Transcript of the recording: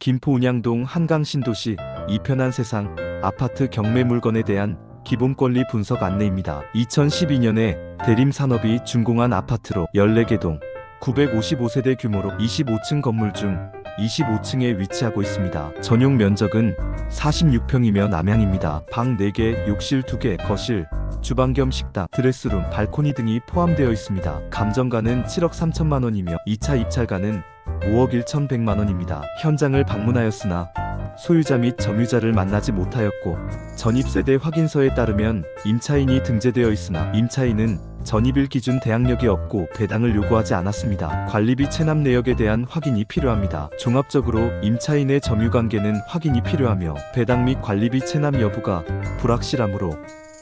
김포 운양동 한강 신도시 이편한 세상 아파트 경매 물건에 대한 기본 권리 분석 안내입니다. 2012년에 대림 산업이 준공한 아파트로 14개 동 955세대 규모로 25층 건물 중 25층에 위치하고 있습니다. 전용 면적은 46평이며 남향입니다. 방 4개, 욕실 2개, 거실, 주방 겸 식당, 드레스룸, 발코니 등이 포함되어 있습니다. 감정가는 7억 3천만 원이며 2차 입찰가는 5억 1,100만 원입니다. 현장을 방문하였으나 소유자 및 점유자를 만나지 못하였고 전입세대 확인서에 따르면 임차인이 등재되어 있으나 임차인은 전입일 기준 대항력이 없고 배당을 요구하지 않았습니다. 관리비 체납 내역에 대한 확인이 필요합니다. 종합적으로 임차인의 점유관계는 확인이 필요하며 배당 및 관리비 체납 여부가 불확실하므로